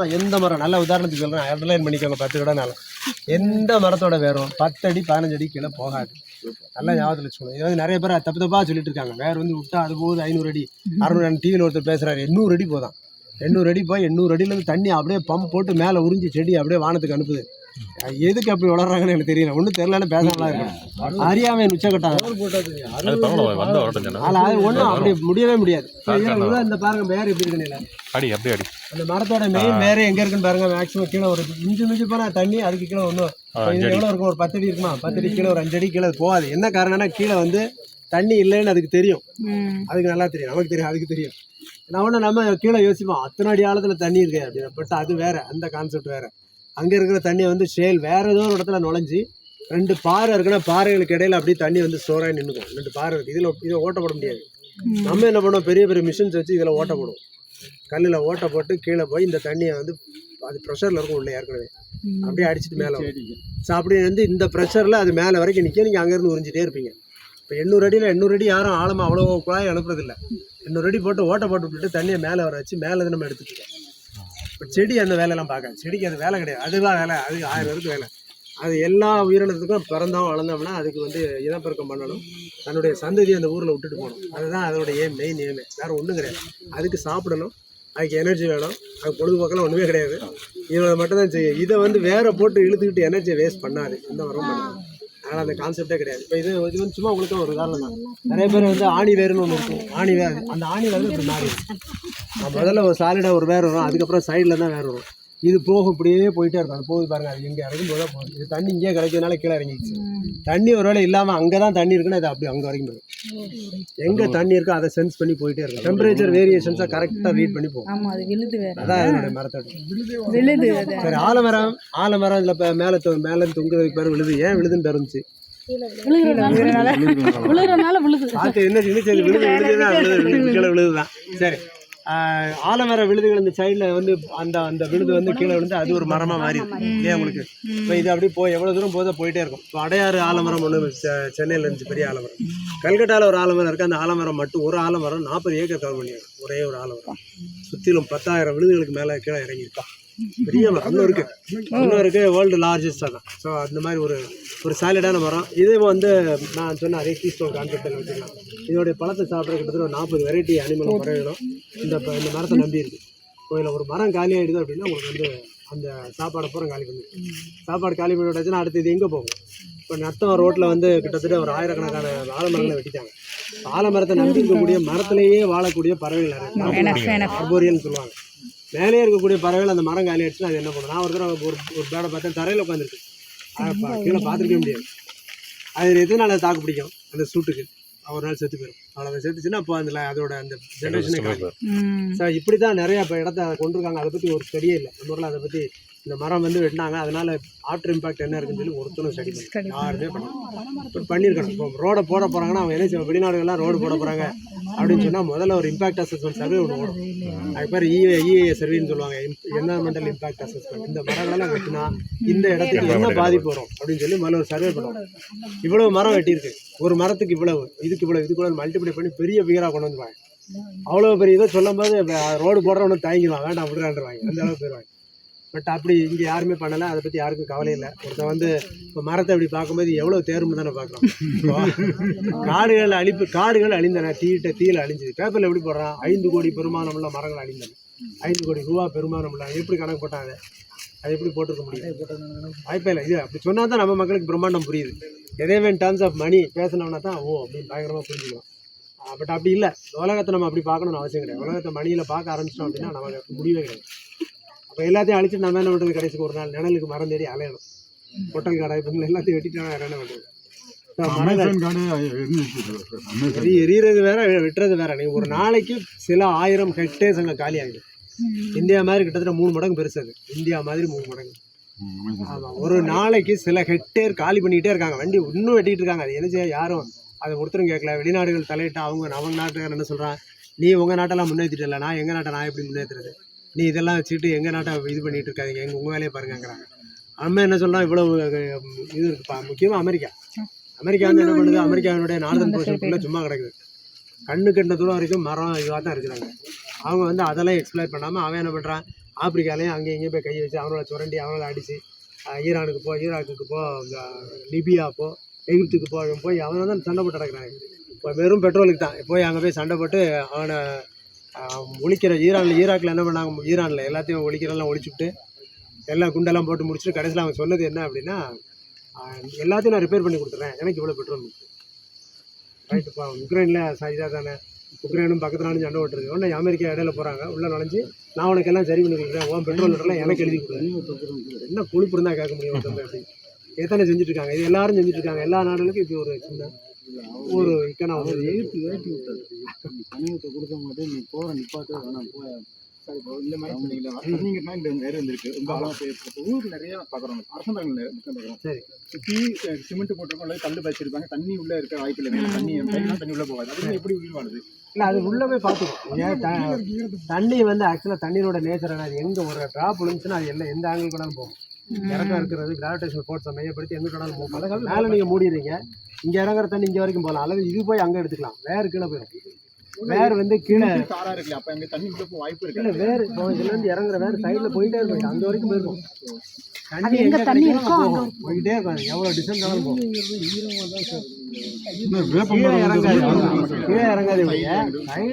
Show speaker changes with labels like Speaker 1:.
Speaker 1: சும்மா எந்த மரம்? நல்ல உதாரணத்துக்கு சொல்கிறேன் அண்டர்லைன் பண்ணிக்கோங்க பத்து விடனாலும் எந்த மரத்தோட வேறும் பத்து அடி பதினஞ்சு அடி கீழே போகாது. நல்லா ஞாபகத்தில் வச்சுக்கணும் இது வந்து நிறைய பேர் தப்பு தப்பாக சொல்லிட்டு இருக்காங்க. வேறு வந்து விட்டா அது போகுது ஐநூறு அடி. அறுநூறு டிவியில் ஒருத்தர் பேசுகிறாரு எண்ணூறு அடி போதான். எண்ணூறு அடி போய் எண்ணூறு அடியிலேருந்து தண்ணி அப்படியே பம்ப் போட்டு மேலே உறிஞ்சி செடி அப்படியே வானத்துக்கு அனுப்புது. எதுக்கு அப்படி வளர்றாங்கன்னு எனக்கு தெரியல. ஒன்றும் தெரியலன்னு பேசலாம் இருக்கணும் அறியாமை உச்சக்கட்டாங்க அதில் அது ஒன்றும் அப்படி முடியவே முடியாது. இந்த பாருங்க வேர் எப்படி இருக்குன்னு
Speaker 2: அடி அப்படியே அடி.
Speaker 1: அந்த மரத்தோட மெயின் வேற எங்க இருக்குன்னு பாருங்க மேக்ஸிமம் கீழே ஒரு மிஞ்சி மிஞ்சி போனா தண்ணி அதுக்கு கீழே ஒன்றும் எவ்வளோ இருக்கும்? ஒரு பத்து அடி இருக்குமா? பத்து அடி கீழே ஒரு அஞ்சு அடி கீழே அது போகாது. என்ன காரணம்னா கீழே வந்து தண்ணி இல்லைன்னு அதுக்கு தெரியும். அதுக்கு நல்லா தெரியும். நமக்கு தெரியும் அதுக்கு தெரியும். நான் ஒன்று நம்ம கீழே யோசிப்போம் அத்தனை அடி ஆழத்தில் தண்ணி இருக்கு அப்படின்னு. பட் அது வேற அந்த கான்செப்ட் வேற. அங்கே இருக்கிற தண்ணியை வந்து ஷேல் வேற ஏதோ ஒரு இடத்துல நுழைஞ்சி ரெண்டு பாறை இருக்குன்னா பாறைகளுக்கு இடையில அப்படியே தண்ணி வந்து ஸ்டோராகி நின்றுக்கும் ரெண்டு பாறை இருக்கு. இதில் இதை ஓட்ட போட முடியாது நம்ம என்ன பண்ணுவோம்? பெரிய பெரிய மிஷின்ஸ் வச்சு இதில் ஓட்ட போடுவோம் கல்லில் ஓட்டை போட்டு கீழே போய் இந்த தண்ணியை வந்து அது ப்ரெஷரில் இருக்கும் உள்ள ஏற்கனவே. அப்படியே அடிச்சுட்டு மேலே ஸோ அப்படி வந்து இந்த ப்ரெஷரில் அது மேலே வரைக்கும் நிற்க நீங்கள் அங்கேருந்து உறிஞ்சிட்டே இருப்பீங்க. இப்போ எண்ணூறு அடியில் எண்ணூறு அடி யாரும் ஆழமாக அவ்வளோ குழாய் அனுப்புறதில்ல. எண்ணூறு அடி போட்டு ஓட்டை போட்டு விட்டுட்டு தண்ணியை மேலே வர வச்சு மேலே இருந்து நம்ம இருக்கோம். இப்போ செடி அந்த வேலையெல்லாம் பார்க்காது. செடிக்கு அது வேலை கிடையாது. அதுதான் வேலை. அது ஆயிரம் பேருக்கு வேலை. அது எல்லா உயிரினத்துக்கும் பிறந்தோம் வளர்ந்தோம்னா அதுக்கு வந்து இனப்பெருக்கம் பண்ணணும். தன்னுடைய சந்ததியை அந்த ஊரில் விட்டுட்டு போகணும். அதுதான் அதோட ஏம் மெயின் ஏமே வேறு ஒன்றும் கிடையாது. அதுக்கு சாப்பிடணும். அதுக்கு எனர்ஜி வேணும். அது பொழுதுபோக்கெல்லாம் ஒன்றுமே கிடையாது. இதை மட்டும் தான் செய்யும். இதை வந்து வேற போட்டு இழுத்துக்கிட்டு எனர்ஜியை வேஸ்ட் பண்ணாது. இந்த வரம் பண்ணாது அதனால் அந்த கான்செப்டே கிடையாது. இப்போ இது இது வந்து சும்மா உங்களுக்கு ஒரு உதாரணம் தான். நிறைய பேர் வந்து ஆணி வேர்னு ஒன்று இருக்கும். ஆணி வேர். அந்த ஆணி வேர் இப்படி மாறி முதல்ல ஒரு சாலிடாக ஒரு வேர் வரும். அதுக்கப்புறம் சைடில் தான் வேர் வரும். இது போகும் இப்படியே போயிட்டே இருக்கும். அது போகுது பாருங்க அது இங்கே இறங்கும் போது தான் போகுது இது தண்ணி இங்கே கிடைக்கிறதுனால கீழே இறங்கிடுச்சு. தண்ணி ஒருவேளை இல்லாமல் அங்கே தான் தண்ணி இருக்குன்னா இது அப்படி அங்கே வரைக்கும் போகும் எங்கே தண்ணி இருக்கோ அதை சென்ஸ் பண்ணி போயிட்டே இருக்கும். டெம்பரேச்சர் வேரியேஷன்ஸை கரெக்டாக ரீட் பண்ணி போகும்.
Speaker 3: ஆமா அது விழுது வேற.
Speaker 1: அதான் அதனுடைய மரத்தோட.
Speaker 3: விழுது அது
Speaker 1: சரி ஆலமரம் ஆலமரம் இதில் இப்போ மேலே தொ மேலே தொங்குறதுக்கு பேர் விழுது. ஏன் விழுதுன்னு பேர் இருந்துச்சு
Speaker 3: விழுகிறனால விழுது.
Speaker 1: என்ன விழுது. விழுது தான் விழுது விழுது கீழே விழுது தான் சரி. ஆலமர விழுதுகள் இந்த சைடில் வந்து அந்த அந்த விழுது வந்து கீழே விழுந்து அது ஒரு மரமாக மாறி இல்லையா உங்களுக்கு? இப்போ இது அப்படியே போய் எவ்வளோ தூரம் போதோ போயிட்டே இருக்கும். இப்போ அடையாறு ஆலமரம் ஒன்று சென்னையில் இருந்துச்சு பெரிய ஆலமரம். கல்கட்டாவில் ஒரு ஆலமரம் இருக்குது அந்த ஆலமரம் மட்டும் ஒரு ஆலமரம் நாற்பது ஏக்கர் கவர் பண்ணியிருக்கு ஒரே ஒரு ஆலமரம். சுற்றிலும் பத்தாயிரம் விழுதுகளுக்கு மேலே கீழே இறங்கியிருக்கா பெரிய மரம் இன்னும் இருக்கு இன்னும் இருக்கு வேர்ல்டு லார்ஜஸ்ட் தான் ஸோ அந்த மாதிரி ஒரு ஒரு சாலிடான மரம். இது வந்து நான் சொன்ன அதே கீ ஸ்டோன் கான்செப்டில் வச்சுக்கலாம். இதோடைய பழத்தை சாப்பிட்ற கிட்டத்தட்ட ஒரு நாற்பது வெரைட்டி அனிமல் பறவைகளும் இந்த இந்த மரத்தை நம்பி இருக்கு. கோயிலில் ஒரு மரம் காலி ஆகிடுது அப்படின்னா உங்களுக்கு வந்து அந்த சாப்பாடை பூரா காலி பண்ணி சாப்பாடு காலி பண்ணி விட்டாச்சுன்னா அடுத்து இது எங்கே போகும்? இப்போ நத்தம் ரோட்டில் வந்து கிட்டத்தட்ட ஒரு ஆயிரக்கணக்கான ஆலமரங்களை வெட்டிட்டாங்க. ஆலமரத்தை நம்பி இருக்கக்கூடிய மரத்திலேயே வாழக்கூடிய பறவைகள் நிறைய ஆர்போரியல்னு சொல்லுவாங்க. மேலே இருக்கக்கூடிய பறவைகள் அந்த மரம் காலி ஆயிடுச்சுன்னா அது என்ன பண்ணும்? நான் ஒரு தடவை ஒரு ஒரு பேடை பார்த்தேன். தரையில் உட்காந்துருக்கு கீழே பார்த்துருக்க முடியாது. அது அது தாக்கு பிடிக்கும்? அந்த சூட்டுக்கு. ஒரு நாள் செத்து போயிடும் அவ்வளோ செத்துச்சுன்னா அப்போ அதில் அதோட அந்த ஜென்ரேஷனே ஸோ இப்படி தான் நிறைய இப்போ இடத்த கொண்டிருக்காங்க. அதை பற்றி ஒரு ஸ்டடியே இல்லை. நம்ம ஊரில் அதை பற்றி இந்த மரம் வந்து வெட்டினாங்க. அதனால ஆஃப்டர் இம்பாக்ட் என்ன இருக்குன்னு சொல்லி ஒருத்தரும் ஸ்டடி பண்ணி யாருமே இப்போ பண்ணியிருக்கணும். இப்போ ரோடை போட போகிறாங்கன்னா அவங்க என்ன வெளிநாடுகள்லாம் ரோடு போட போகிறாங்க அப்படின்னு சொன்னால் முதல்ல ஒரு இம்பாக்ட் அசஸ்மெண்ட் சர்வே ஒன்று வரும். அது பேர் இஏ இஏஏ சர்வேன்னு சொல்லுவாங்க. என்வரன்மெண்டல் இம்பாக்ட் அசஸ்மெண்ட் இந்த மரங்களெல்லாம் வெட்டினா இந்த இடத்துக்கு என்ன பாதிப்பு வரும் அப்படின்னு சொல்லி முதல்ல ஒரு சர்வே பண்ணுவோம் இவ்வளவு மரம் வெட்டியிருக்கு. ஒரு மரத்துக்கு இவ்வளவு இதுக்கு இவ்வளவு இதுக்கு கூட மல்டிப்ளை பண்ணி பெரிய பிகராக கொண்டு வந்துருவாங்க அவ்வளோ பெரிய இதை சொல்லும் போது ரோடு போடுறவனு தயங்கிடுவான். வேண்டாம் விடுறான்றாங்க அந்த அளவுக்கு போயிடுவாங்க. பட் அப்படி இங்கே யாருமே பண்ணலை. அதை பற்றி யாருக்கும் கவலை இல்லை. ஒருத்தன் வந்து இப்போ மரத்தை இப்படி பார்க்கும்போது எவ்வளோ தேர்வு தானே பார்க்குறோம் காடுகள் அழிப்பு காடுகள் அழிந்தன. தீட்ட தீயில் அழிஞ்சது. பேப்பரில் எப்படி போடுறான்? ஐந்து கோடி பெருமானமுள்ள மரங்கள் அழிந்தன ஐந்து கோடி ரூபா பெருமானமுள்ள. எப்படி கணக்கு போட்டாங்க? அது எப்படி போட்டிருக்க முடியும்? வாய்ப்பே இல்லை. இது அப்படி சொன்னால் தான் நம்ம மக்களுக்கு பிரம்மாண்டம் புரியுது. எதேவே டர்ம்ஸ் ஆஃப் மணி பேசினோம்னா தான் ஓ அப்படின்னு பயங்கரமாக புரிஞ்சுக்கலாம். பட் அப்படி இல்லை. உலகத்தை நம்ம அப்படி பார்க்கணும்னு அவசியம் கிடையாது. உலகத்தை மணியில் பார்க்க ஆரம்பிச்சிட்டோம் அப்படின்னா நமக்கு முடியவே கிடையாது. அப்போ எல்லாத்தையும் அழிச்சிட்டு நம்ம என்ன பண்ணுறது கடைசிக்கு ஒரு நாள் நிழலுக்கு மரம் தேடி அலையணும். பொட்டல் கடை இப்போ எல்லாத்தையும் வெட்டிட்டா என்ன பண்ணுறது எரியறது வேற வெட்டுறது வேற. நீங்க ஒரு நாளைக்கு சில ஆயிரம் ஹெக்டேர்ஸ் அங்கே காலி ஆகிடும் இந்தியா மாதிரி கிட்டத்தட்ட மூணு மடங்கு பெருசு அது. இந்தியா மாதிரி மூணு மடங்கு. ஆமாம் ஒரு நாளைக்கு சில ஹெக்டேர் காலி பண்ணிக்கிட்டே இருக்காங்க. வண்டி இன்னும் வெட்டிட்டு இருக்காங்க. அது என்ன செய்ய யாரும் அதை ஒருத்தரும் கேட்கல. வெளிநாடுகள் தலையிட்டு அவங்க அவங்க நாட்டுக்காரர் என்ன சொல்கிறான் நீ உங்கள் நாட்டெல்லாம் முன்னேற்றிட்டல நான் எங்கள் நாட்டை நான் எப்படி முன்னேற்றுறது நீ இதெல்லாம் வச்சுட்டு எங்கள் நாட்டை இது பண்ணிட்டு இருக்காதீங்க. எங்கள் உங்கள் வேலையை பாருங்கிறாங்க நம்ம என்ன சொல்லலாம் இவ்வளவு இது இருக்குப்பா. முக்கியமாக அமெரிக்கா. அமெரிக்கா வந்து என்ன பண்ணுது? அமெரிக்காவினுடைய நார்தன் போர்ஷன் ஃபுல்லாக சும்மா கிடக்குது. கண்ணு கண்ட தூரம் வரைக்கும் மரம் இதுவாக தான் இருக்கிறாங்க. அவங்க வந்து அதெல்லாம் எக்ஸ்ப்ளோர் பண்ணாமல் அவன் என்ன பண்ணுறான் ஆப்பிரிக்காலையும் அங்கேயும் இங்கேயும் போய் கையை வச்சு அவனோட சுரண்டி அவனோட அடித்து ஈரானுக்கு போ ஈராக்குக்கு போ லிபியா போ எகிப்துக்கு போ போய் அவனை தான் சண்டை போட்டு நடக்கிறாங்க. இப்போ வெறும் பெட்ரோலுக்கு தான். போய் அங்கே போய் சண்டை போட்டு அவனை ஒழிக்கிற ஈரானில் ஈராக்கில் என்ன பண்ணாங்க? ஈரானில் எல்லாத்தையும் ஒழிக்கிறதெல்லாம் ஒழிச்சுட்டு எல்லாம் குண்டெல்லாம் போட்டு முடிச்சுட்டு கடைசியில் அவன் சொன்னது என்ன அப்படின்னா எல்லாத்தையும் நான் ரிப்பேர் பண்ணி கொடுத்துறேன். எனக்கு இவ்வளோ பெட்ரோல் ரைட்டுப்பா உக்ரைனில் இதாக தானே. உக்ரைனும் பக்கத்து நாடும் சண்டை ஓட்டுருக்கு உடனே அமெரிக்கா இடையில போகிறாங்க உள்ளே நுழைஞ்சு நான் உனக்கு எல்லாம் சரி பண்ணி கொடுக்குறேன் உன் பெட்ரோல் லிட்டர்லாம் எனக்கு எழுதி கொடுக்குறேன் என்ன கொழுப்பு இருந்தால் கேட்க முடியும் ஒருத்தவங்க அப்படி. எத்தனை செஞ்சுட்டு இருக்காங்க? இது எல்லாரும் செஞ்சுட்டு இருக்காங்க. எல்லா நாடுகளுக்கும் இது ஒரு சின்ன ஒரு இக்கனா ஒரு
Speaker 4: எழுத்து ஏற்றி விட்டாரு. நீ கொடுக்க மாட்டேன் நீ போற நிப்பாட்டு வேணாம் போய
Speaker 5: சரி, இப்போ இந்த மாதிரி சொன்னீங்களா தண்ணிங்கன்னா இந்த நிறைய இருந்திருக்கு ரொம்ப ஆழமா போயிருக்கு ஊருக்கு நிறைய பார்க்குறோம்
Speaker 1: சரி.
Speaker 5: சுற்றி சிமெண்ட் போட்டிருக்கோம் கல் வச்சிருப்பாங்க. தண்ணி உள்ள இருக்க வாய்ப்பு இல்லை தண்ணி தண்ணி உள்ள போகாது. அது எப்படி உயிர் வாழுது
Speaker 1: இல்லை அது உள்ளே போய் பார்த்துக்கோ ஏன் த- தண்ணி வந்து ஆக்சுவலாக தண்ணியோட நேச்சர் அது எங்கே ஒரு ட்ராப் விழுந்துச்சுன்னா அது எல்லாம் எந்த ஆங்கிள் வேணாலும் போகும். இறக்கம் இருக்கிறது கிராவிடேஷன் ஃபோர்ஸை மையப்படுத்தி எங்கே வேணாலும் போகும். மேலே நீங்கள் மூடிடுறீங்க. இங்கே இறங்குற தண்ணி இங்கே வரைக்கும் போகலாம் அல்லது இது போய் அங்கே எடுத்துக்கலாம் வேறு கீழே போயிடும் வேறு வந்து கீழே
Speaker 5: காரா இருக்குல்ல அப்ப அங்க தண்ணி போக வாய்ப்பு இருக்கு
Speaker 1: இல்லை வேறு இப்போ இதுலேருந்து இறங்குற வேறு சைடில் போயிட்டே இருக்கும் அந்த வரைக்கும் போயிருக்கும் தண்ணி
Speaker 3: எங்க தண்ணி
Speaker 1: தண்ணி
Speaker 3: இருக்கோ அங்க
Speaker 1: போகும் போயிட்டே இருக்கும் எவ்வளோ டிஸ்டன்ஸ் ஆனாலும் போகும் கீழே இறங்காது கீழே இறங்காது.